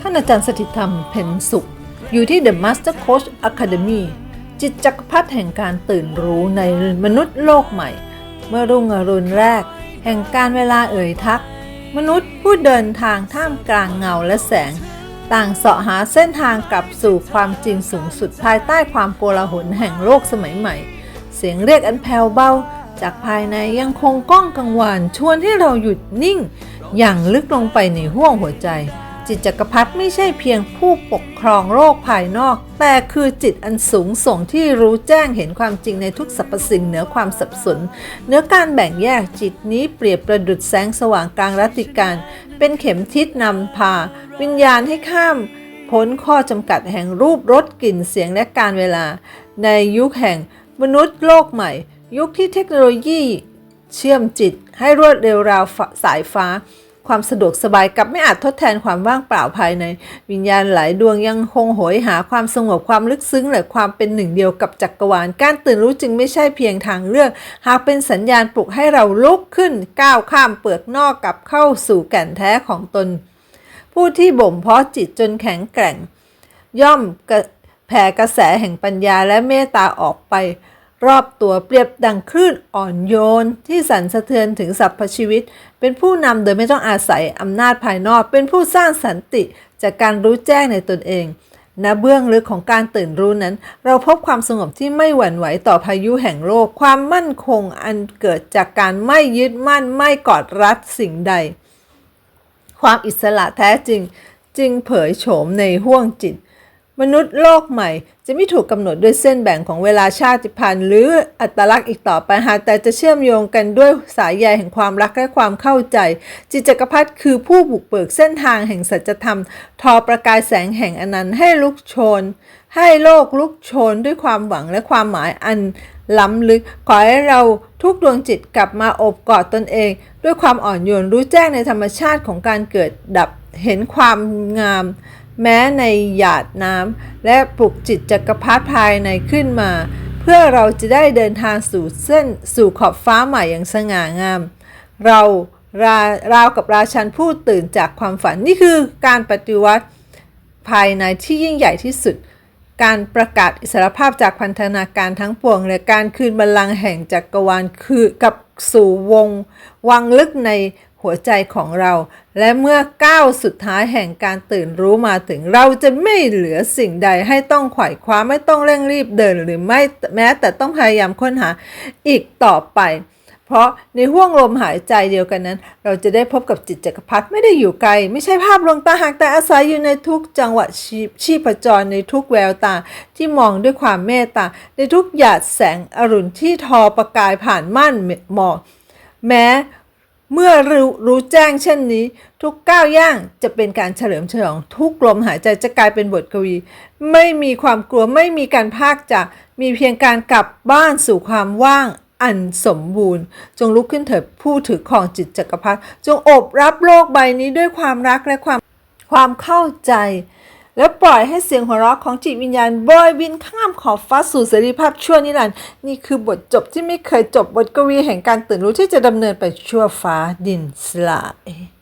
ท่านอาจารย์สถิตธรรมเพ็ญสุข อยู่ที่ The Master Coach Academy จิตจักรพรรดิแห่งการตื่นรู้ในมนุษย์โลกใหม่ เมื่อรุ่งอรุณแรก แห่งการเวลาเอ่ยทัก มนุษย์ผู้เดินทางท่ามกลางเงาและแสง ต่างเสาะหาเส้นทางกลับสู่ความจริงสูงสุดภายใต้ความโกลาหลแห่งโลกสมัยใหม่ เสียงเรียกอันแผ่วเบา จากภายในยังคงก้องกังวานชวนให้เราหยุดนิ่ง อย่างลึกลงไปในห้วงหัวใจ จิตจักรพรรดิไม่ใช่เพียงผู้ปกครองโลกภายนอก แต่คือจิตอันสูงส่งที่รู้แจ้งเห็นความจริงในทุกสรรพสิ่งเหนือความสับสนเหนือการแบ่งแยกจิตนี้เปรียบประดุดแสงสว่างกลางรัตติการ เป็นเข็มทิศนำพา วิญญาณให้ข้ามพ้นข้อจำกัดแห่งรูปรสกลิ่นเสียงและการเวลา ในยุคแห่งมนุษย์โลกใหม่ ยุคที่เทคโนโลยีเชื่อมจิตให้รวดเร็วราวสายฟ้า ความสะดวกสบายกับไม่อาจทดแทนความว่างเปล่าภายใน วิญญาณหลายดวงยังคงโหยหาความสงบความลึกซึ้งและความเป็นหนึ่งเดียวกับจักรวาล การตื่นรู้จึงไม่ใช่เพียงทางเลือก หากเป็นสัญญาณปลุกให้เราลุกขึ้น ก้าวข้ามเปลือกนอกกลับเข้าสู่แก่นแท้ของตน ผู้ที่บ่มเพาะจิตจนแข็งแกร่ง ย่อมแผ่กระแสแห่งปัญญาและเมตตาออกไป รอบตัวเปรียบดังคลื่นอ่อนโยน ที่สั่นสะเทือนถึงสรรพชีวิต เป็นผู้นำโดยไม่ต้องอาศัยอำนาจภายนอก เป็นผู้สร้างสันติจากการรู้แจ้งในตนเองณเบื้องลึกของการตื่นรู้นั้น เราพบความสงบที่ไม่หวั่นไหวต่อพายุแห่งโลก ความมั่นคงอันเกิดจากการไม่ยึดมั่นไม่กอดรัดสิ่งใด ความอิสระแท้จริง จึงเผยโฉมในห้วงจิต มนุษย์โลกใหม่ จะไม่ถูกกำหนดด้วยเส้นแบ่งของเวลาชาติพันธุ์หรืออัตลักษณ์อีกต่อไปหากแต่จะเชื่อมโยงกันด้วยสายใยแห่งความรักและความเข้าใจ จิตจักรพรรดิคือผู้บุกเบิกเส้นทางแห่งสัจธรรม ทอประกายแสงแห่งอนันต์ให้ลุกโชน ให้โลกลุกโชนด้วยความหวังและความหมายอันล้ำลึก ขอให้เราทุกดวงจิตกลับมาอบกอดตนเอง ด้วยความอ่อนโยนรู้แจ้งในธรรมชาติของการเกิดดับเห็นความงาม แม้ในหยาดน้ำและปลุกจิตจักรพรรดิภายในขึ้นมา เพื่อเราจะได้เดินทางสู่เส้นสู่ขอบฟ้าใหม่อย่างสง่างาม เราราราวกับราชันผู้ตื่นจากความฝันนี่คือการปฏิวัติภายในที่ยิ่งใหญ่ที่สุด การประกาศอิสรภาพจากพันธนาการทั้งปวง และการคืนบัลลังก์แห่งจักรวาลคือกับสู่วงวังลึกใน หัวใจของเรา และเมื่อก้าวสุดท้ายแห่งการตื่นรู้มาถึงเราจะไม่เหลือสิ่งใดให้ต้องไขว่คว้าไม่ต้องเร่งรีบเดินหรือไม่แม้แต่ต้องพยายามค้นหาอีกต่อไป เพราะในห่วงลมหายใจเดียวกันนั้น เราจะได้พบกับจิตจักรพรรดิไม่ได้อยู่ไกล ไม่ใช่ภาพลวงตาหากแต่อาศัยอยู่ในทุกจังหวะชีชีพจรในทุกแววตาที่มองด้วยความเมตตาในทุกหยาดแสงอรุณที่ทอประกายผ่านม่านหมอกแม้ เมื่อรู้รู้แจ้งเช่นนี้ ทุกก้าวย่างจะเป็นการเฉลิมฉลองทุกลมหายใจจะกลายเป็นบทกวี ไม่มีความกลัวไม่มีการพากจากมีเพียงการกลับบ้านสู่ความว่างอันสมบูรณ์ จงลุกขึ้นเถิดผู้ถือของจิตจักรพรรดิจงอบรับโลกใบนี้ด้วยความรักและความความเข้าใจ แล้วปล่อยให้เสียงหัวเราะของจิตวิญญาณบอยบินข้ามขอบฟ้าสู่เสรีภาพชั่วนิรันดร์นี่คือบทจบที่ไม่เคยจบบทกวีแห่งการตื่นรู้ที่จะดำเนินไปชั่วฟ้าดินสลาย